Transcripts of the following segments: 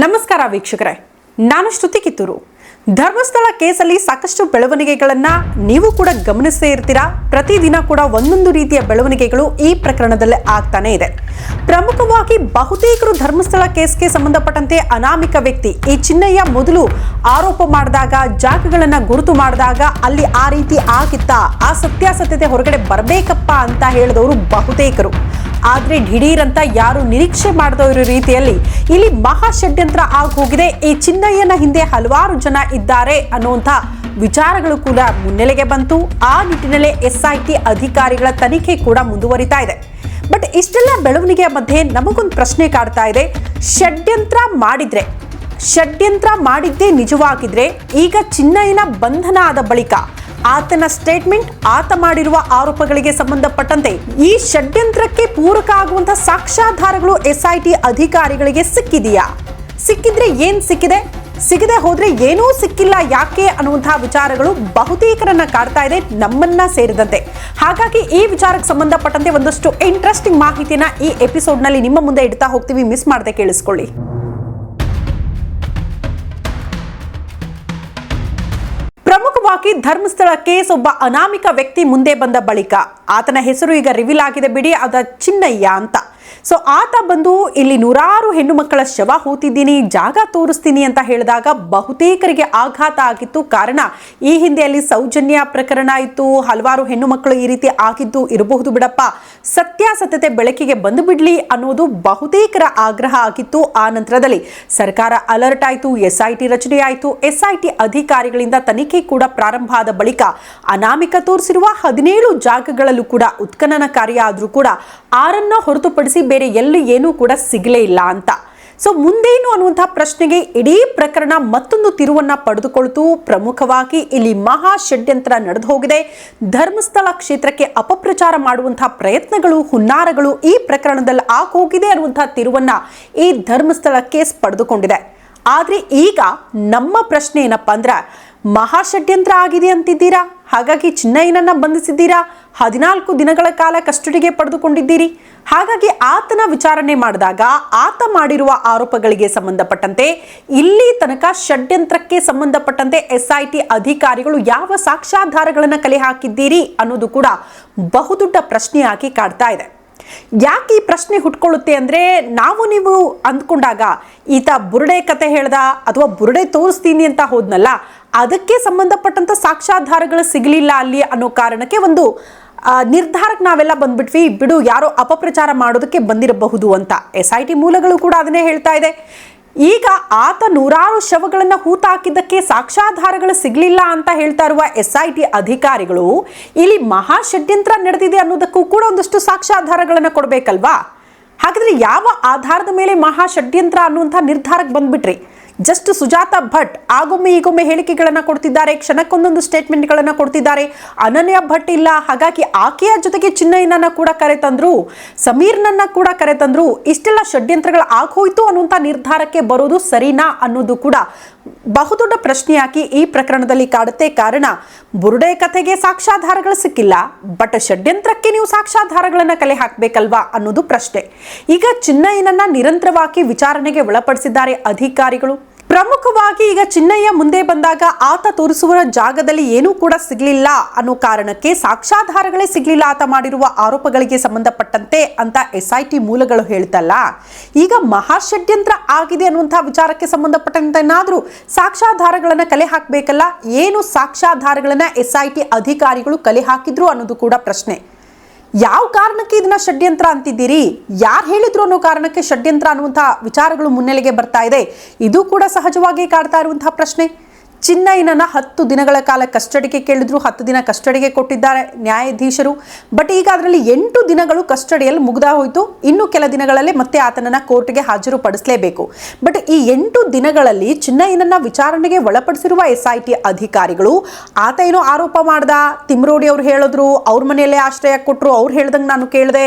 ನಮಸ್ಕಾರ ವೀಕ್ಷಕರೇ. ನಾನು ಶ್ರುತಿ ಕಿತ್ತೂರು. ಧರ್ಮಸ್ಥಳ ಕೇಸಲ್ಲಿ ಸಾಕಷ್ಟು ಬೆಳವಣಿಗೆಗಳನ್ನು ನೀವು ಕೂಡ ಗಮನಿಸೇ ಇರ್ತೀರಾ? ಪ್ರತಿದಿನ ಕೂಡ ಒಂದೊಂದು ರೀತಿಯ ಬೆಳವಣಿಗೆಗಳು ಈ ಪ್ರಕರಣದಲ್ಲಿ ಆಗ್ತಾನೆ ಇದೆ. ಪ್ರಮುಖವಾಗಿ ಬಹುತೇಕರು ಧರ್ಮಸ್ಥಳ ಕೇಸ್ಗೆ ಸಂಬಂಧಪಟ್ಟಂತೆ ಅನಾಮಿಕ ವ್ಯಕ್ತಿ ಈ ಚಿನ್ನಯ್ಯ ಮೊದಲು ಆರೋಪ ಮಾಡಿದಾಗ, ಜಾಗಗಳನ್ನು ಗುರುತು ಮಾಡಿದಾಗ ಅಲ್ಲಿ ಆ ರೀತಿ ಆಗಿತ್ತಾ? ಆ ಸತ್ಯಾಸತ್ಯತೆ ಹೊರಗಡೆ ಬರಬೇಕಪ್ಪ ಅಂತ ಹೇಳಿದವರು ಬಹುತೇಕರು. ಆದ್ರೆ ದಿಢೀರ್ ಅಂತ ಯಾರು ನಿರೀಕ್ಷೆ ಮಾಡದೋ ಇರೋ ರೀತಿಯಲ್ಲಿ ಇಲ್ಲಿ ಮಹಾ ಷಡ್ಯಂತ್ರ ಆಗೋಗಿದೆ ಈ ಚಿನ್ನಯ್ಯನ ಹಿಂದೆ ಹಲವಾರು ಜನ ಇದ್ದಾರೆ ಅನ್ನುವಂತ ವಿಚಾರಗಳು ಕೂಡ ಮುನ್ನೆಲೆಗೆ ಬಂತು. ಆ ನಿಟ್ಟಿನಲ್ಲೇ ಎಸ್ಐಟಿ ಅಧಿಕಾರಿಗಳ ತನಿಖೆ ಕೂಡ ಮುಂದುವರಿತಾ ಇದೆ. ಬಟ್ ಇಷ್ಟೆಲ್ಲ ಬೆಳವಣಿಗೆಯ ಮಧ್ಯೆ ನಮಗೊಂದು ಪ್ರಶ್ನೆ ಕಾಡ್ತಾ ಇದೆ. ಷಡ್ಯಂತ್ರ ಮಾಡಿದ್ರೆ, ಷಡ್ಯಂತ್ರ ಮಾಡಿದ್ದೇ ನಿಜವಾಗಿದ್ರೆ ಈಗ ಚಿನ್ನಯ್ಯನ ಬಂಧನ ಆದ ಬಳಿಕ ಆತನ ಸ್ಟೇಟ್ಮೆಂಟ್ ಆತ ಮಾಡಿರುವ ಆರೋಪಗಳಿಗೆ ಸಂಬಂಧಪಟ್ಟಂತೆ ಈ ಷಡ್ಯಂತ್ರಕ್ಕೆ ಪೂರಕ ಆಗುವಂತಹ ಸಾಕ್ಷ್ಯಾಧಾರಗಳು ಎಸ್ಐಟಿ ಅಧಿಕಾರಿಗಳಿಗೆ ಸಿಕ್ಕಿದೆಯಾ? ಸಿಕ್ಕಿದ್ರೆ ಏನ್ ಸಿಕ್ಕಿದೆ? ಸಿಗದೆ ಹೋದ್ರೆ ಏನೂ ಸಿಕ್ಕಿಲ್ಲ ಯಾಕೆ ಅನ್ನುವಂತಹ ವಿಚಾರಗಳು ಬಹುತೇಕರನ್ನ ಕಾಡ್ತಾ ಇದೆ, ನಮ್ಮನ್ನ ಸೇರಿದಂತೆ. ಹಾಗಾಗಿ ಈ ವಿಚಾರಕ್ಕೆ ಸಂಬಂಧಪಟ್ಟಂತೆ ಒಂದಷ್ಟು ಇಂಟ್ರೆಸ್ಟಿಂಗ್ ಮಾಹಿತಿನ ಈ ಎಪಿಸೋಡ್ನಲ್ಲಿ ನಿಮ್ಮ ಮುಂದೆ ಇಡ್ತಾ ಹೋಗ್ತೀವಿ. ಮಿಸ್ ಮಾಡದೆ ಕೇಳಿಸ್ಕೊಳ್ಳಿ. ಧರ್ಮಸ್ಥಳ ಕೇಸ್ ಒಬ್ಬ ಅನಾಮಿಕ ವ್ಯಕ್ತಿ ಮುಂದೆ ಬಂದ ಬಳಿಕ. ಆತನ ಹೆಸರು ಈಗ ರಿವೀಲ್ ಆಗಿದೆ ಬಿಡಿ, ಅದ ಚಿನ್ನಯ್ಯ ಅಂತ. ಸೊ ಆತ ಬಂದು ಇಲ್ಲಿ ನೂರಾರು ಹೆಣ್ಣು ಮಕ್ಕಳ ಶವ ಹೂತಿದ್ದೀನಿ, ಜಾಗ ತೋರಿಸ್ತೀನಿ ಅಂತ ಹೇಳಿದಾಗ ಬಹುತೇಕರಿಗೆ ಆಘಾತ ಆಗಿತ್ತು. ಕಾರಣ, ಈ ಹಿಂದೆ ಅಲ್ಲಿ ಸೌಜನ್ಯ ಪ್ರಕರಣ ಇತ್ತು. ಹಲವಾರು ಹೆಣ್ಣು ಮಕ್ಕಳು ಈ ರೀತಿ ಆಗಿದ್ದು ಇರಬಹುದು ಬಿಡಪ್ಪ. ಸತ್ಯಾಸತ್ಯತೆ ಬೆಳಕಿಗೆ ಬಂದು ಬಿಡ್ಲಿ ಅನ್ನೋದು ಬಹುತೇಕರ ಆಗ್ರಹ ಆಗಿತ್ತು. ಆ ನಂತರದಲ್ಲಿ ಸರ್ಕಾರ ಅಲರ್ಟ್ ಆಯಿತು ಎಸ್ ಐ ಟಿ ರಚನೆ ಆಯಿತು. ಎಸ್ ಐ ಟಿ ಅಧಿಕಾರಿಗಳಿಂದ ತನಿಖೆ ಕೂಡ ಪ್ರಾರಂಭ ಆದ ಬಳಿಕ ಅನಾಮಿಕ ತೋರಿಸಿರುವ ಹದಿನೇಳು ಜಾಗಗಳಲ್ಲೂ ಕೂಡ ಉತ್ಖನನ ಕಾರ್ಯ ಆದರೂ ಕೂಡ ಆರನ್ನ ಹೊರತುಪಡಿಸಿ ಬೇರೆ ಎಲ್ಲಿ ಏನೂ ಕೂಡ ಸಿಗಲೇ ಇಲ್ಲ ಅಂತ. ಸೊ ಮುಂದೇನು ಅನ್ನುವಂತಹ ಪ್ರಶ್ನೆಗೆ ಇಡೀ ಪ್ರಕರಣ ಮತ್ತೊಂದು ತಿರುವನ್ನ ಪಡೆದುಕೊಳ್ತು. ಪ್ರಮುಖವಾಗಿ ಇಲ್ಲಿ ಮಹಾ ಷಡ್ಯಂತ್ರ ನಡೆದು ಹೋಗಿದೆ. ಧರ್ಮಸ್ಥಳ ಕ್ಷೇತ್ರಕ್ಕೆ ಅಪಪ್ರಚಾರ ಮಾಡುವಂತಹ ಪ್ರಯತ್ನಗಳು, ಹುನ್ನಾರಗಳು ಈ ಪ್ರಕರಣದಲ್ಲಿ ಆಗೋಗಿದೆ ಅನ್ನುವಂತಹ ತಿರುವನ್ನ ಈ ಧರ್ಮಸ್ಥಳ ಕೇಸ್ ಪಡೆದುಕೊಂಡಿದೆ. ಆದರೆ ಈಗ ನಮ್ಮ ಪ್ರಶ್ನೆ ಏನಪ್ಪಾ ಅಂದ್ರೆ ಮಹಾ ಷಡ್ಯಂತ್ರ ಆಗಿದೆ ಅಂತಿದ್ದೀರಾ? ಹಾಗಾಗಿ ಚಿನ್ನಯ್ಯನನ್ನ ಬಂಧಿಸಿದ್ದೀರಾ? ಹದಿನಾಲ್ಕು ದಿನಗಳ ಕಾಲ ಕಸ್ಟಡಿಗೆ ಪಡೆದುಕೊಂಡಿದ್ದೀರಿ. ಹಾಗಾಗಿ ಆತನ ವಿಚಾರಣೆ ಮಾಡಿದಾಗ ಆತ ಮಾಡಿರುವ ಆರೋಪಗಳಿಗೆ ಸಂಬಂಧಪಟ್ಟಂತೆ, ಇಲ್ಲಿ ತನಕ ಷಡ್ಯಂತ್ರಕ್ಕೆ ಸಂಬಂಧಪಟ್ಟಂತೆ ಎಸ್ ಐ ಟಿ ಅಧಿಕಾರಿಗಳು ಯಾವ ಸಾಕ್ಷ್ಯಾಧಾರಗಳನ್ನು ಕಲೆ ಹಾಕಿದ್ದೀರಿ ಅನ್ನೋದು ಕೂಡ ಬಹುದೊಡ್ಡ ಪ್ರಶ್ನೆಯಾಗಿ ಕಾಡ್ತಾ ಇದೆ. ಯಾಕೆ ಈ ಪ್ರಶ್ನೆ ಹುಟ್ಕೊಳ್ಳುತ್ತೆ ಅಂದರೆ ನಾವು ನೀವು ಅಂದ್ಕೊಂಡಾಗ ಈತ ಬುರುಡೆ ಕತೆ ಹೇಳ್ದ ಅಥವಾ ಬುರುಡೆ ತೋರಿಸ್ತೀನಿ ಅಂತ ಹೋದ್ನಲ್ಲ, ಅದಕ್ಕೆ ಸಂಬಂಧಪಟ್ಟಂಥ ಸಾಕ್ಷ್ಯಾಧಾರಗಳು ಸಿಗಲಿಲ್ಲ ಅಲ್ಲಿ ಅನ್ನೋ ಕಾರಣಕ್ಕೆ ಒಂದು ನಿರ್ಧಾರಕ್ಕೆ ನಾವೆಲ್ಲ ಬಂದ್ಬಿಟ್ವಿ, ಬಿಡು ಯಾರೋ ಅಪಪ್ರಚಾರ ಮಾಡೋದಕ್ಕೆ ಬಂದಿರಬಹುದು ಅಂತ. ಎಸ್ ಐ ಟಿ ಮೂಲಗಳು ಕೂಡ ಅದನ್ನೇ ಹೇಳ್ತಾ ಇದೆ. ಈಗ ಆತ ನೂರಾರು ಶವಗಳನ್ನು ಹೂತಾಕಿದ್ದಕ್ಕೆ ಸಾಕ್ಷ್ಯಾಧಾರಗಳು ಸಿಗಲಿಲ್ಲ ಅಂತ ಹೇಳ್ತಾ ಇರುವ ಎಸ್ ಐ ಟಿ ಅಧಿಕಾರಿಗಳು, ಇಲ್ಲಿ ಮಹಾ ಷಡ್ಯಂತ್ರ ನಡೆದಿದೆ ಅನ್ನೋದಕ್ಕೂ ಕೂಡ ಒಂದಷ್ಟು ಸಾಕ್ಷ್ಯಾಧಾರಗಳನ್ನು ಕೊಡಬೇಕಲ್ವಾ? ಹಾಗಾದ್ರೆ ಯಾವ ಆಧಾರದ ಮೇಲೆ ಮಹಾ ಷಡ್ಯಂತ್ರ ಅನ್ನುವಂಥ ನಿರ್ಧಾರಕ್ಕೆ ಬಂದ್ಬಿಟ್ರಿ? ಜಸ್ಟ್ ಸುಜಾತ ಭಟ್ ಆಗೊಮ್ಮೆ ಈಗೊಮ್ಮೆ ಹೇಳಿಕೆಗಳನ್ನು ಕೊಡ್ತಿದ್ದಾರೆ, ಕ್ಷಣಕ್ಕೊಂದೊಂದು ಸ್ಟೇಟ್ಮೆಂಟ್ಗಳನ್ನು ಕೊಡ್ತಿದ್ದಾರೆ. ಅನನ್ಯ ಭಟ್ ಇಲ್ಲ, ಹಾಗಾಗಿ ಆಕೆಯ ಜೊತೆಗೆ ಚಿನ್ನಯ್ಯನನ್ನ ಕೂಡ ಕರೆತಂದ್ರು, ಸಮೀರ್ನನ್ನ ಕೂಡ ಕರೆತಂದ್ರು. ಇಷ್ಟೆಲ್ಲ ಷಡ್ಯಂತ್ರಗಳು ಆಗೋಯ್ತು ಅನ್ನುವಂಥ ನಿರ್ಧಾರಕ್ಕೆ ಬರೋದು ಸರಿನಾ ಅನ್ನೋದು ಕೂಡ ಬಹುದೊಡ್ಡ ಪ್ರಶ್ನೆಯಾಗಿ ಈ ಪ್ರಕರಣದಲ್ಲಿ ಕಾಡುತ್ತೆ ಕಾರಣ, ಬುರುಡೆ ಕಥೆಗೆ ಸಾಕ್ಷ್ಯಾಧಾರಗಳು ಸಿಕ್ಕಿಲ್ಲ. ಬಟ್ ಷಡ್ಯಂತ್ರಕ್ಕೆ ನೀವು ಸಾಕ್ಷ್ಯಾಧಾರಗಳನ್ನು ಕಲೆ ಹಾಕಬೇಕಲ್ವಾ ಅನ್ನೋದು ಪ್ರಶ್ನೆ. ಈಗ ಚಿನ್ನಯ್ಯನನ್ನ ನಿರಂತರವಾಗಿ ವಿಚಾರಣೆಗೆ ಒಳಪಡಿಸಿದ್ದಾರೆ ಅಧಿಕಾರಿಗಳು? ಪ್ರಮುಖವಾಗಿ ಈಗ ಚಿನ್ನಯ್ಯ ಮುಂದೆ ಬಂದಾಗ ಆತ ತೋರಿಸುವ ಜಾಗದಲ್ಲಿ ಏನೂ ಕೂಡ ಸಿಗಲಿಲ್ಲ ಅನ್ನೋ ಕಾರಣಕ್ಕೆ ಸಾಕ್ಷ್ಯಾಧಾರಗಳೇ ಸಿಗಲಿಲ್ಲ ಆತ ಮಾಡಿರುವ ಆರೋಪಗಳಿಗೆ ಸಂಬಂಧಪಟ್ಟಂತೆ ಅಂತ ಎಸ್ ಐ ಟಿ ಮೂಲಗಳು ಹೇಳ್ತಲ್ಲ. ಈಗ ಮಹಾಷಡ್ಯಂತ್ರ ಆಗಿದೆ ಅನ್ನುವಂತಹ ವಿಚಾರಕ್ಕೆ ಸಂಬಂಧಪಟ್ಟಂತೆ ಏನಾದರೂ ಸಾಕ್ಷಾಧಾರಗಳನ್ನು ಕಲೆ ಹಾಕಬೇಕಲ್ಲ? ಏನು ಸಾಕ್ಷ್ಯಾಧಾರಗಳನ್ನು ಎಸ್ ಐ ಟಿ ಅಧಿಕಾರಿಗಳು ಕಲೆ ಹಾಕಿದ್ರು ಅನ್ನೋದು ಕೂಡ ಪ್ರಶ್ನೆ. ಯಾವ ಕಾರಣಕ್ಕೆ ಇದನ್ನ ಷಡ್ಯಂತ್ರ ಅಂತಿದ್ದೀರಿ? ಯಾರು ಹೇಳಿದ್ರು ಅನ್ನೋ ಕಾರಣಕ್ಕೆ ಷಡ್ಯಂತ್ರ ಅನ್ನುವಂತಹ ವಿಚಾರಗಳು ಮುನ್ನೆಲೆಗೆ ಬರ್ತಾ ಇದೆ. ಇದು ಕೂಡ ಸಹಜವಾಗಿ ಕಾಡ್ತಾ ಇರುವಂತಹ ಪ್ರಶ್ನೆ. ಚಿನ್ನಯ್ಯನನ್ನ ಹತ್ತು ದಿನಗಳ ಕಾಲ ಕಸ್ಟಡಿಗೆ ಕೇಳಿದ್ರು, ಹತ್ತು ದಿನ ಕಸ್ಟಡಿಗೆ ಕೊಟ್ಟಿದ್ದಾರೆ ನ್ಯಾಯಾಧೀಶರು. ಬಟ್ ಈಗ ಅದರಲ್ಲಿ ಎಂಟು ದಿನಗಳು ಕಸ್ಟಡಿಯಲ್ಲಿ ಮುಗ್ದಾ ಹೋಯಿತು. ಇನ್ನು ಕೆಲ ದಿನಗಳಲ್ಲಿ ಮತ್ತೆ ಆತನನ್ನ ಕೋರ್ಟ್ಗೆ ಹಾಜರುಪಡಿಸಲೇಬೇಕು. ಬಟ್ ಈ ಎಂಟು ದಿನಗಳಲ್ಲಿ ಚಿನ್ನಯ್ಯನನ್ನ ವಿಚಾರಣೆಗೆ ಒಳಪಡಿಸಿರುವ ಎಸ್ ಐ ಟಿ ಅಧಿಕಾರಿಗಳು ಆತ ಏನೋ ಆರೋಪ ಮಾಡ್ದ, ತಿಮ್ರೋಡಿ ಅವ್ರು ಹೇಳಿದ್ರು, ಅವ್ರ ಮನೆಯಲ್ಲೇ ಆಶ್ರಯ ಕೊಟ್ಟರು ಅವ್ರು ಹೇಳ್ದಂಗೆ ನಾನು ಕೇಳಿದೆ,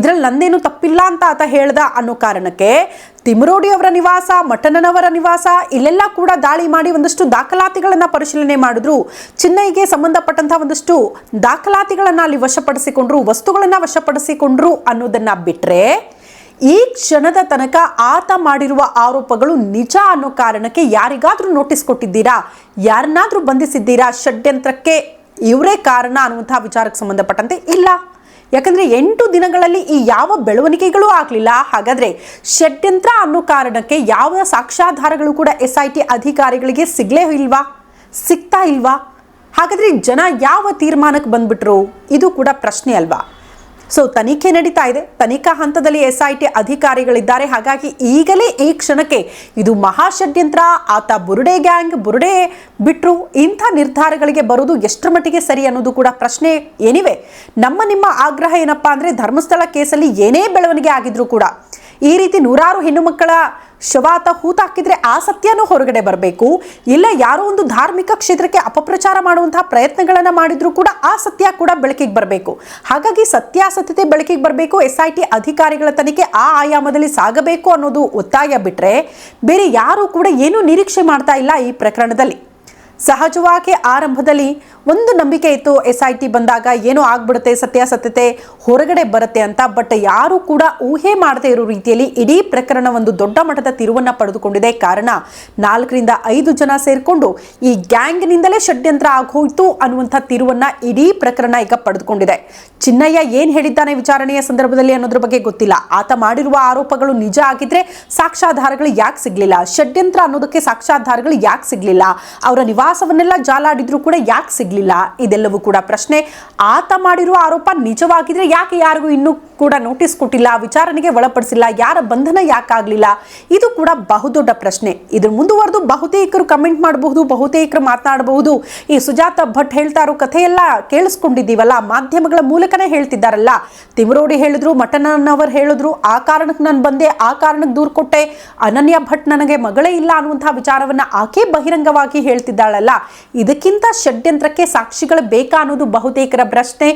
ಇದರಲ್ಲಿ ನಂದೇನು ತಪ್ಪಿಲ್ಲ ಅಂತ ಆತ ಹೇಳ್ದ ಅನ್ನೋ ಕಾರಣಕ್ಕೆ ತಿಮರೋಡಿ ಅವರ ನಿವಾಸ ಮಠನನವರ ನಿವಾಸ, ಇಲ್ಲೆಲ್ಲ ಕೂಡ ದಾಳಿ ಮಾಡಿ ಒಂದಷ್ಟು ದಾಖಲಾತಿಗಳನ್ನು ಪರಿಶೀಲನೆ ಮಾಡಿದ್ರು. ಚಿನ್ನೈಗೆ ಸಂಬಂಧಪಟ್ಟಂತಹ ಒಂದಷ್ಟು ದಾಖಲಾತಿಗಳನ್ನು ಅಲ್ಲಿ ವಶಪಡಿಸಿಕೊಂಡ್ರು, ವಸ್ತುಗಳನ್ನು ವಶಪಡಿಸಿಕೊಂಡ್ರು ಅನ್ನೋದನ್ನ ಬಿಟ್ರೆ ಈ ಕ್ಷಣದ ತನಕ ಆತ ಮಾಡಿರುವ ಆರೋಪಗಳು ನಿಜ ಅನ್ನೋ ಕಾರಣಕ್ಕೆ ಯಾರಿಗಾದರೂ ನೋಟಿಸ್ ಕೊಟ್ಟಿದ್ದೀರಾ? ಯಾರನ್ನಾದರೂ ಬಂಧಿಸಿದ್ದೀರಾ? ಷಡ್ಯಂತ್ರಕ್ಕೆ ಇವರೇ ಕಾರಣ ಅನ್ನುವಂತಹ ವಿಚಾರಕ್ಕೆ ಸಂಬಂಧಪಟ್ಟಂತೆ ಇಲ್ಲ. ಯಾಕಂದ್ರೆ ಎಂಟು ದಿನಗಳಲ್ಲಿ ಈ ಯಾವ ಬೆಳವಣಿಗೆಗಳು ಆಗಲಿಲ್ಲ. ಹಾಗಾದ್ರೆ ಷಡ್ಯಂತ್ರ ಅನ್ನೋ ಕಾರಣಕ್ಕೆ ಯಾವ ಸಾಕ್ಷ್ಯಾಧಾರಗಳು ಕೂಡ ಎಸ್ ಐ ಟಿ ಅಧಿಕಾರಿಗಳಿಗೆ ಸಿಗ್ಲೇ ಇಲ್ವಾ? ಸಿಗ್ತಾ ಇಲ್ವಾ? ಹಾಗಾದ್ರೆ ಜನ ಯಾವ ತೀರ್ಮಾನಕ್ಕೆ ಬಂದ್ಬಿಟ್ರು? ಇದು ಕೂಡ ಪ್ರಶ್ನೆ ಅಲ್ವಾ? ಸೊ ತನಿಖೆ ನಡೀತಾ ಇದೆ. ತನಿಖಾ ಹಂತದಲ್ಲಿ ಎಸ್ ಐ ಟಿ ಅಧಿಕಾರಿಗಳಿದ್ದಾರೆ. ಹಾಗಾಗಿ ಈಗಲೇ ಈ ಕ್ಷಣಕ್ಕೆ ಇದು ಮಹಾಷಡ್ಯಂತ್ರ ಆತ ಬುರುಡೆ ಗ್ಯಾಂಗ್, ಬುರುಡೆ ಬಿಟ್ಟರು ಇಂಥ ನಿರ್ಧಾರಗಳಿಗೆ ಬರೋದು ಎಷ್ಟರ ಮಟ್ಟಿಗೆ ಸರಿ ಅನ್ನೋದು ಕೂಡ ಪ್ರಶ್ನೆ ಏನಿವೆ? ನಮ್ಮ ನಿಮ್ಮ ಆಗ್ರಹ ಏನಪ್ಪಾ ಅಂದರೆ ಧರ್ಮಸ್ಥಳ ಕೇಸಲ್ಲಿ ಏನೇ ಬೆಳವಣಿಗೆ ಆಗಿದ್ರು ಕೂಡ ಈ ರೀತಿ ನೂರಾರು ಹೆಣ್ಣು ಮಕ್ಕಳ ಶವಾತ ಹೂತಾಕಿದ್ರೆ ಆ ಸತ್ಯನೂ ಹೊರಗಡೆ ಬರಬೇಕು. ಇಲ್ಲ ಯಾರೋ ಒಂದು ಧಾರ್ಮಿಕ ಕ್ಷೇತ್ರಕ್ಕೆ ಅಪಪ್ರಚಾರ ಮಾಡುವಂತಹ ಪ್ರಯತ್ನಗಳನ್ನು ಮಾಡಿದ್ರು ಕೂಡ ಆ ಸತ್ಯ ಕೂಡ ಬೆಳಕಿಗೆ ಬರಬೇಕು. ಹಾಗಾಗಿ ಸತ್ಯಾಸತ್ಯತೆ ಬೆಳಕಿಗೆ ಬರಬೇಕು ಎಸ್ ಐ ಟಿ ಅಧಿಕಾರಿಗಳ ತನಿಖೆ ಆ ಆಯಾಮದಲ್ಲಿ ಸಾಗಬೇಕು ಅನ್ನೋದು ಒತ್ತಾಯ ಬಿಟ್ರೆ ಬೇರೆ ಯಾರು ಕೂಡ ಏನೂ ನಿರೀಕ್ಷೆ ಮಾಡ್ತಾ ಇಲ್ಲ ಈ ಪ್ರಕರಣದಲ್ಲಿ. ಸಹಜವಾಗಿ ಆರಂಭದಲ್ಲಿ ಒಂದು ನಂಬಿಕೆ ಇತ್ತು ಎಸ್ ಐ ಟಿ ಬಂದಾಗ ಏನೋ ಆಗ್ಬಿಡುತ್ತೆ, ಸತ್ಯಾಸತ್ಯತೆ ಹೊರಗಡೆ ಬರುತ್ತೆ ಅಂತ. ಬಟ್ ಯಾರು ಕೂಡ ಊಹೆ ಮಾಡದೇ ಇರೋ ರೀತಿಯಲ್ಲಿ ಇಡೀ ಪ್ರಕರಣ ಒಂದು ದೊಡ್ಡ ಮಟ್ಟದ ತಿರುವನ್ನ ಪಡೆದುಕೊಂಡಿದೆ. ಕಾರಣ ನಾಲ್ಕರಿಂದ ಐದು ಜನ ಸೇರಿಕೊಂಡು ಈ ಗ್ಯಾಂಗ್ನಿಂದಲೇ ಷಡ್ಯಂತ್ರ ಆಗೋಯ್ತು ಅನ್ನುವಂಥ ತಿರುವನ್ನ ಇಡೀ ಪ್ರಕರಣ ಈಗ ಪಡೆದುಕೊಂಡಿದೆ. ಚಿನ್ನಯ್ಯ ಏನ್ ಹೇಳಿದ್ದಾನೆ ವಿಚಾರಣೆಯ ಸಂದರ್ಭದಲ್ಲಿ ಅನ್ನೋದ್ರ ಬಗ್ಗೆ ಗೊತ್ತಿಲ್ಲ. ಆತ ಮಾಡಿರುವ ಆರೋಪಗಳು ನಿಜ ಆಗಿದ್ರೆ ಸಾಕ್ಷ್ಯಾಧಾರಗಳು ಯಾಕೆ ಸಿಗ್ಲಿಲ್ಲ? ಷಡ್ಯಂತ್ರ ಅನ್ನೋದಕ್ಕೆ ಸಾಕ್ಷ್ಯಾಧಾರಗಳು ಯಾಕೆ ಸಿಗ್ಲಿಲ್ಲ? ಅವರ ನಿವಾಸವನ್ನೆಲ್ಲ ಜಾಲಾಡಿದ್ರು ಕೂಡ ಯಾಕೆ ಸಿಗ್ಲಿಲ್ಲ? ಇದೆಲ್ಲವೂ ಕೂಡ ಪ್ರಶ್ನೆ. ಆತ ಮಾಡಿರುವ ಆರೋಪ ನಿಜವಾಗಿದ್ರೆ ಯಾಕೆ ಯಾರಿಗೂ ಇನ್ನೂ ಕೂಡ ನೋಟಿಸ್ ಕೊಟ್ಟಿಲ್ಲ? ವಿಚಾರಣೆಗೆ ಒಳಪಡಿಸಿಲ್ಲ. ಯಾರ ಬಂಧನ ಯಾಕಾಗ್ಲಿಲ್ಲ ಇದು ಕೂಡ ಬಹುದೊಡ್ಡ ಪ್ರಶ್ನೆ. ಇದ್ರ ಮುಂದುವರೆದು ಬಹುತೇಕರು ಕಮೆಂಟ್ ಮಾಡಬಹುದು, ಬಹುತೇಕರು ಮಾತನಾಡಬಹುದು. ಈ ಸುಜಾತ ಭಟ್ ಹೇಳ್ತಾ ಇರೋ ಕಥೆಯೆಲ್ಲ ಕೇಳಿಸ್ಕೊಂಡಿದ್ದೀವಲ್ಲ, ಮಾಧ್ಯಮಗಳ ಮೂಲಕನೇ ಹೇಳ್ತಿದ್ದಾರಲ್ಲ. ತಿಮರೋಡಿ ಹೇಳಿದ್ರು ಮಟನನ್ನವರು ಹೇಳಿದ್ರು, ಆ ಕಾರಣಕ್ಕೆ ನಾನು ಬಂದೆ, ಆ ಕಾರಣಕ್ಕೆ ದೂರು ಕೊಟ್ಟೆ. ಅನನ್ಯ ಭಟ್ ನನಗೆ ಮಗಳೇ ಇಲ್ಲ ಅನ್ನುವಂತಹ ವಿಚಾರವನ್ನ ಆಕೆ ಬಹಿರಂಗವಾಗಿ ಹೇಳ್ತಿದ್ದಾಳಲ್ಲ ಇದಕ್ಕಿಂತ ಷಡ್ಯಂತ್ರಕ್ಕೆ ಸಾಕ್ಷಿಗಳು ಬೇಕಾ ಅನ್ನೋದು ಬಹುತೇಕರ ಪ್ರಶ್ನೆ.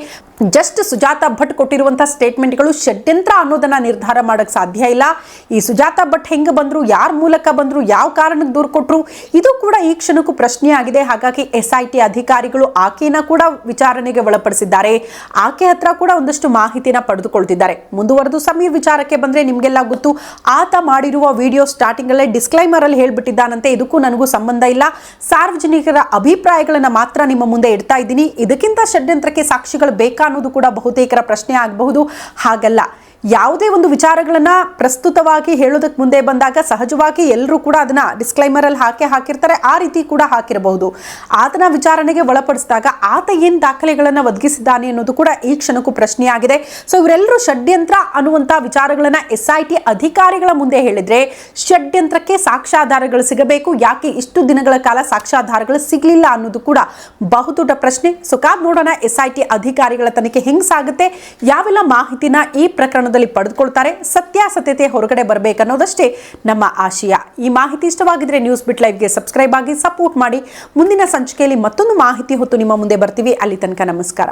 ಜಸ್ಟ್ ಸುಜಾತ ಭಟ್ ಕೊಟ್ಟಿರುವಂತಹ ಸ್ಟೇಟ್ಮೆಂಟ್ಗಳು ಷಡ್ಯಂತ್ರ ಅನ್ನೋದನ್ನ ನಿರ್ಧಾರ ಮಾಡಕ್ ಸಾಧ್ಯ ಇಲ್ಲ. ಈ ಸುಜಾತ ಭಟ್ ಹೆಂಗ ಬಂದ್ರು, ಯಾರ ಮೂಲಕ ಬಂದ್ರು, ಯಾವ ಕಾರಣಕ್ಕೆ ದೂರು ಕೊಟ್ರು, ಇದು ಕೂಡ ಈ ಕ್ಷಣಕ್ಕೂ ಪ್ರಶ್ನೆ ಆಗಿದೆ ಹಾಗಾಗಿ ಎಸ್ ಐ ಟಿ ಅಧಿಕಾರಿಗಳು ಆಕೆನ ಕೂಡ ವಿಚಾರಣೆಗೆ ಒಳಪಡಿಸಿದ್ದಾರೆ. ಆಕೆ ಹತ್ರ ಕೂಡ ಒಂದಷ್ಟು ಮಾಹಿತಿನ ಪಡೆದುಕೊಳ್ತಿದ್ದಾರೆ. ಮುಂದುವರೆದು ಸಮೀರ್ ವಿಚಾರಕ್ಕೆ ಬಂದ್ರೆ ನಿಮಗೆಲ್ಲ ಗೊತ್ತು, ಆತ ಮಾಡಿರುವ ವಿಡಿಯೋ ಸ್ಟಾರ್ಟಿಂಗ್ ಅಲ್ಲೇ ಡಿಸ್ಕ್ಲೈಮರ್ ಅಲ್ಲಿ ಹೇಳ್ಬಿಟ್ಟಿದ್ದಾನಂತೆ. ಇದಕ್ಕೂ ನನಗೂ ಸಂಬಂಧ ಇಲ್ಲ. ಸಾರ್ವಜನಿಕರ ಅಭಿಪ್ರಾಯಗಳನ್ನು ಮಾತ್ರ ನಿಮ್ಮ ಮುಂದೆ ಇಡ್ತಾ ಇದ್ದೀನಿ. ಇದಕ್ಕಿಂತ ಷಡ್ಯಂತ್ರಕ್ಕೆ ಸಾಕ್ಷಿಗಳು ಬೇಕಾ ಅನ್ನೋದು ಕೂಡ ಬಹುತೇಕರ ಪ್ರಶ್ನೆ ಆಗಬಹುದು. ಹಾಗಲ್ಲ. ಯಾವುದೇ ಒಂದು ವಿಚಾರಗಳನ್ನ ಪ್ರಸ್ತುತವಾಗಿ ಹೇಳೋದಕ್ಕೆ ಮುಂದೆ ಬಂದಾಗ ಸಹಜವಾಗಿ ಎಲ್ಲರೂ ಕೂಡ ಅದನ್ನ ಡಿಸ್ಕ್ಲೈಮರ್ ಅಲ್ಲಿ ಹಾಕಿ ಹಾಕಿರ್ತಾರೆ, ಆ ರೀತಿ ಕೂಡ ಹಾಕಿರಬಹುದು. ಆತನ ವಿಚಾರಣೆಗೆ ಒಳಪಡಿಸಿದಾಗ ಆತ ಏನು ದಾಖಲೆಗಳನ್ನ ಒದಗಿಸಿದ್ದಾನೆ ಅನ್ನೋದು ಕೂಡ ಈ ಕ್ಷಣಕ್ಕೂ ಪ್ರಶ್ನೆಯಾಗಿದೆ. ಸೊ ಇವರೆಲ್ಲರೂ ಷಡ್ಯಂತ್ರ ಅನ್ನುವಂತ ವಿಚಾರಗಳನ್ನ ಎಸ್ ಐ ಟಿ ಅಧಿಕಾರಿಗಳ ಮುಂದೆ ಹೇಳಿದ್ರೆ ಷಡ್ಯಂತ್ರಕ್ಕೆ ಸಾಕ್ಷ್ಯಾಧಾರಗಳು ಸಿಗಬೇಕು. ಯಾಕೆ ಇಷ್ಟು ದಿನಗಳ ಕಾಲ ಸಾಕ್ಷ್ಯಾಧಾರಗಳು ಸಿಗಲಿಲ್ಲ ಅನ್ನೋದು ಕೂಡ ಬಹುದೊಡ್ಡ ಪ್ರಶ್ನೆ. ಸೊ ಕಾದ್ ನೋಡೋಣ ಎಸ್ ಐ ಟಿ ಅಧಿಕಾರಿಗಳ ತನಿಖೆ ಹೆಂಗೆ ಸಾಗುತ್ತೆ? ಯಾವೆಲ್ಲ ಮಾಹಿತಿನ ಈ ಪ್ರಕರಣದಲ್ಲಿ ಪಡೆದುಕೊಳ್ತಾರೆ. ಸತ್ಯಾಸತ್ಯತೆ ಹೊರಗಡೆ ಬರಬೇಕನ್ನೋದಷ್ಟೇ ನಮ್ಮ ಆಶಯ. ಈ ಮಾಹಿತಿ ಇಷ್ಟವಾಗಿದ್ರೆ ನ್ಯೂಸ್ ಬಿಟ್ ಲೈವ್ಗೆ ಸಬ್ಸ್ಕ್ರೈಬ್ ಆಗಿ ಸಪೋರ್ಟ್ ಮಾಡಿ. ಮುಂದಿನ ಸಂಚಿಕೆಯಲ್ಲಿ ಮತ್ತೊಂದು ಮಾಹಿತಿ ಹೊತ್ತು ನಿಮ್ಮ ಮುಂದೆ ಬರ್ತೀವಿ. ಅಲ್ಲಿ ತನಕ ನಮಸ್ಕಾರ.